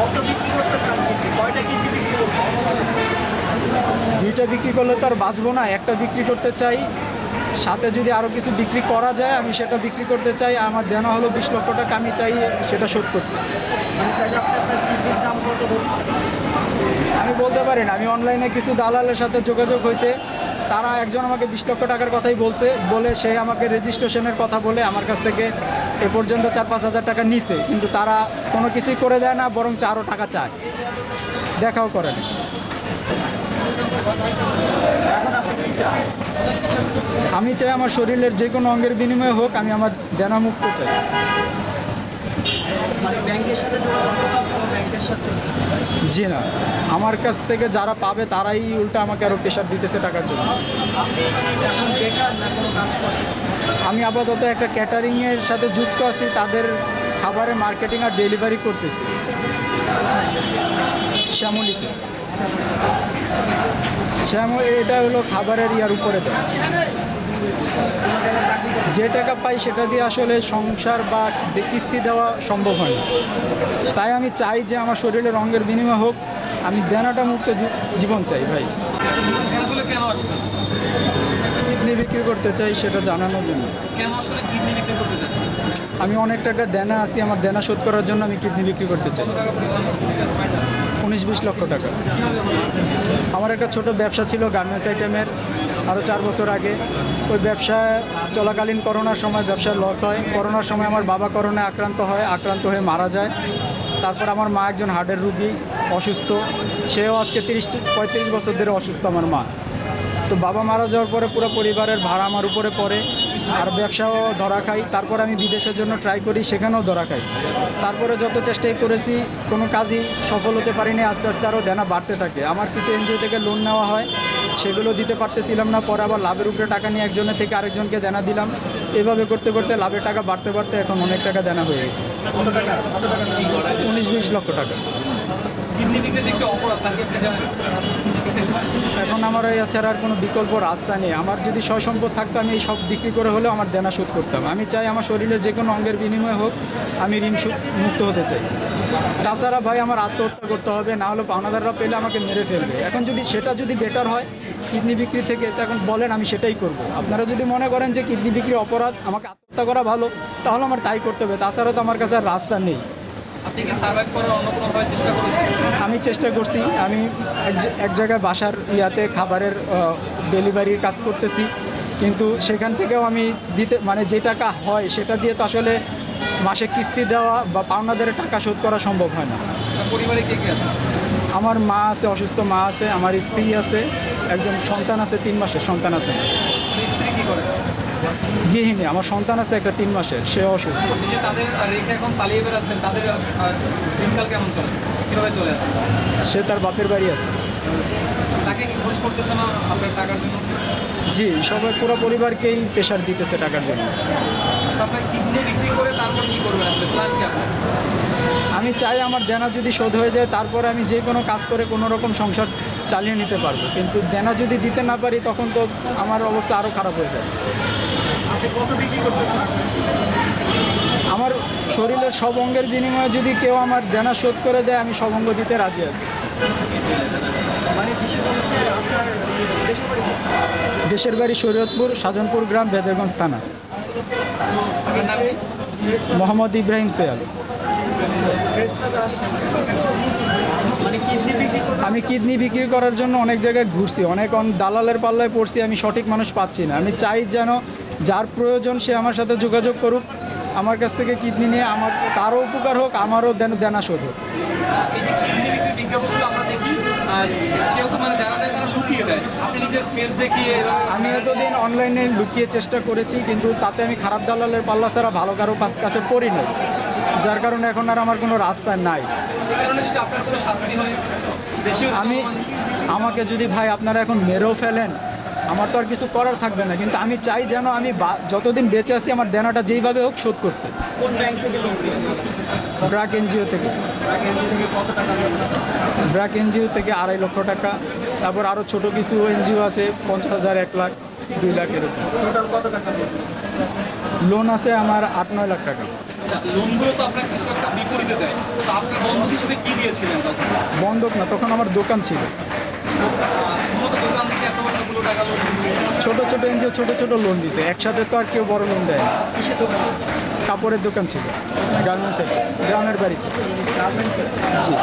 কত বিক্রি করতে চান কয়টা কিডনি বিক্রি করতে দুইটা বিক্রি করলে তো আর বাঁচবো না একটা বিক্রি করতে চাই সাথে যদি আরও কিছু বিক্রি করা যায় আমি সেটা বিক্রি করতে চাই আমার দেনা হলো বিশ লক্ষ টাকা আমি চাই সেটা শোধ করতে। আমি বলতে পারি না আমি অনলাইনে কিছু দালালের সাথে যোগাযোগ হয়েছে তারা একজন আমাকে বিশ লক্ষ টাকার কথাই বলছে বলে সে আমাকে রেজিস্ট্রেশনের কথা বলে আমার কাছ থেকে এ পর্যন্ত চার পাঁচ হাজার টাকা নিছে, কিন্তু তারা কোনো কিছুই করে দেয় না বরং আরও টাকা চায়। দেখাও করে না আমি চাই আমার শরীরের যে কোনো অঙ্গের বিনিময়ে হোক, আমি আমার দেনামুক্ত চাই। জি না। আমার কাছ থেকে যারা পাবে তারাই উল্টা আমাকে আরও প্রেশার দিতেছে টাকার জন্য। আমি আপাতত একটা ক্যাটারিংয়ের সাথে যুক্ত আছি তাদের খাবারের মার্কেটিং আর ডেলিভারি করতেছি। শ্যামলিতে শ্যাম এটা হলো খাবারের ইয়ার উপরে। দেয় যে টাকা পাই সেটা দিয়ে আসলে সংসার বা কিস্তি দেওয়া সম্ভব হয় না। তাই আমি চাই যে আমার শরীরের রঙের বিনিময় হোক। আমি দেনাটা মুক্ত জীবন চাই ভাই। কেন কিডনি বিক্রি করতে চাই সেটা জানানোর জন্য। কেন আসলে কিডনি বিক্রি করতে যাচ্ছেন আমি অনেক টাকা দেনা আছি আমার দেনা শোধ করার জন্য আমি কিডনি বিক্রি করতে চাই? উনিশ বিশ লক্ষ টাকা। আমার একটা ছোট ব্যবসা ছিল গার্মেন্টস আইটেমের। আরও চার বছর আগে। ওই ব্যবসা চলাকালীন করোনার সময় ব্যবসায় লস হয়। করোনার সময় আমার বাবা করোনায় আক্রান্ত হয়, আক্রান্ত হয়ে মারা যায়। তারপর আমার মা একজন হার্টের রুগী, অসুস্থ। সেও আজকে তিরিশ পঁয়ত্রিশ বছর ধরে অসুস্থ আমার মা। তো বাবা মারা যাওয়ার পরে পুরো পরিবারের ভাড়া আমার উপরে পড়ে। আর ব্যবসাও ধরা খাই। তারপর আমি বিদেশের জন্য ট্রাই করি সেখানেও ধরা খাই। তারপরে যত চেষ্টাই করেছি কোনো কাজই সফল হতে পারিনি আস্তে আস্তে আরও দেনা বাড়তে থাকে। আমার কিছু এনজিও থেকে লোন নেওয়া হয় সেগুলো দিতে পারতেছিলাম না পরে আবার লাভের উপরে টাকা নিয়ে একজনের থেকে আরেকজনকে দেনা দিলাম। এভাবে করতে করতে লাভের টাকা বাড়তে বাড়তে এখন অনেক টাকা দেনা হয়ে গেছে। উনিশ বিশ লক্ষ টাকা কিডনি বিক্রি যে একটি অপরাধ তাকে আপনি জানেন এখন আমার এই ছাড়া আর কোনো বিকল্প রাস্তা নেই। আমার যদি সয় সম্পদ থাকতো, আমি এই সব বিক্রি করে হলেও আমার দেনা শোধ করতাম। আমি চাই আমার শরীরের যে কোনো অঙ্গের বিনিময়ে হোক, আমি ঋণ মুক্ত হতে চাই। তাছাড়া ভাই, আমার আত্মহত্যা করতে হবে, না হলে পাওনাদাররা পেলে আমাকে মেরে ফেলবে। এখন যদি সেটা যদি বেটার হয়, কিডনি বিক্রি থেকে, তো এখন বলেন, আমি সেটাই করব। আপনারা যদি মনে করেন যে কিডনি বিক্রি অপরাধ, আমাকে আত্মহত্যা করা ভালো, তাহলে আমার তাই করতে হবে। তাছাড়া তো আমার কাছে আর রাস্তা নেই। আপনি কি সার্ভাইভ করার অন্য কোনোভাবে চেষ্টা করেছেন? আমি চেষ্টা করছি। আমি এক এক জায়গায় বাসার ইয়াতে খাবারের ডেলিভারির কাজ করতেছি। কিন্তু সেখান থেকেও আমি দিতে মানে যে টাকা হয় সেটা দিয়ে তো আসলে মাসে কিস্তি দেওয়া বা পাওনাদের টাকা শোধ করা সম্ভব হয় না। পরিবারে কে কে আছে? আমার মা আছে অসুস্থ মা আছে আমার স্ত্রী আছে একজন সন্তান আছে তিন মাসের সন্তান আছে আপনার স্ত্রী কি করে গৃহিণী আমার সন্তান আছে একটা তিন মাসের সে অসুস্থ। তাদের এখন পালিয়ে বেড়াচ্ছেন তাদের দিনকাল কেমন চলে? চলে আসে সে তার বাপের বাড়ি আছে। তাকে কি খোঁজ করতেছে না আপনার টাকার জন্য? জি সবাই পুরো পরিবারকেই প্রেশার দিতেছে টাকার জন্য। আপনার কিডনি বিক্রি করে তারপর কি করবেন আসলে প্ল্যান কি আপনার? আমি চাই আমার দেনা যদি শোধ হয়ে যায় তারপরে আমি যে কোনো কাজ করে কোনো রকম সংসার চালিয়ে নিতে পারব। কিন্তু দেনা যদি দিতে না পারি তখন তো আমার অবস্থা আরও খারাপ হয়ে যাবে। আমার শরীরের সব অঙ্গের বিনিময়ে যদি কেউ আমার দেনা শোধ করে দেয় আমি সব অঙ্গ দিতে রাজি আছি। মানে দেশের বাড়ি? শরীয়তপুর সাজনপুর গ্রাম বেদেগঞ্জ থানা? মোহাম্মদ ইব্রাহিম সোয়াল মানে আমি কিডনি বিক্রি করার জন্য অনেক জায়গায় ঘুরছি অনেক অন- দালালের পাল্লায় পড়ছি আমি সঠিক মানুষ পাচ্ছি না। আমি চাই যেন যার প্রয়োজন সে আমার সাথে যোগাযোগ করুক আমার কাছ থেকে কিডনি নিয়ে আমার তারও উপকার হোক আমারও দেন দেনা শোধ হোক। মানে আমি এতদিন অনলাইনে লুকিয়ে চেষ্টা করেছি কিন্তু তাতে আমি খারাপ দালালের পাল্লা ছাড়া ভালো কারও কাছ কাছে পড়ি না যার কারণে এখন আর আমার কোনো রাস্তা নাই। আমি আমাকে যদি ভাই আপনারা এখন মেরেও ফেলেন আমার তো আর কিছু করার থাকবে না কিন্তু আমি চাই যেন আমি যতদিন বেঁচে আছি আমার দেনাটা যেইভাবে হোক শোধ করতে। ব্র্যাক এনজিও থেকে। ব্র্যাক এনজিও থেকে আড়াই লক্ষ টাকা তারপর আরও ছোট কিছু এনজিও আছে পঞ্চাশ হাজার এক লাখ দুই লাখ এরকম। লোন আছে? আমার আট নয় লাখ টাকা। আচ্ছা বন্ধক না তখন আমার দোকান ছিল আহ, মূলত দোকান থেকে এত এতগুলো টাকা লোন ছোট ছোট এনজিও ছোট ছোট লোন দিছে। একসাথে তো আর কেউ বড় লোন দেয়। কাপড়ের দোকান ছিল। গার্মেন্টসের গ্রামের বাড়িতে? জি।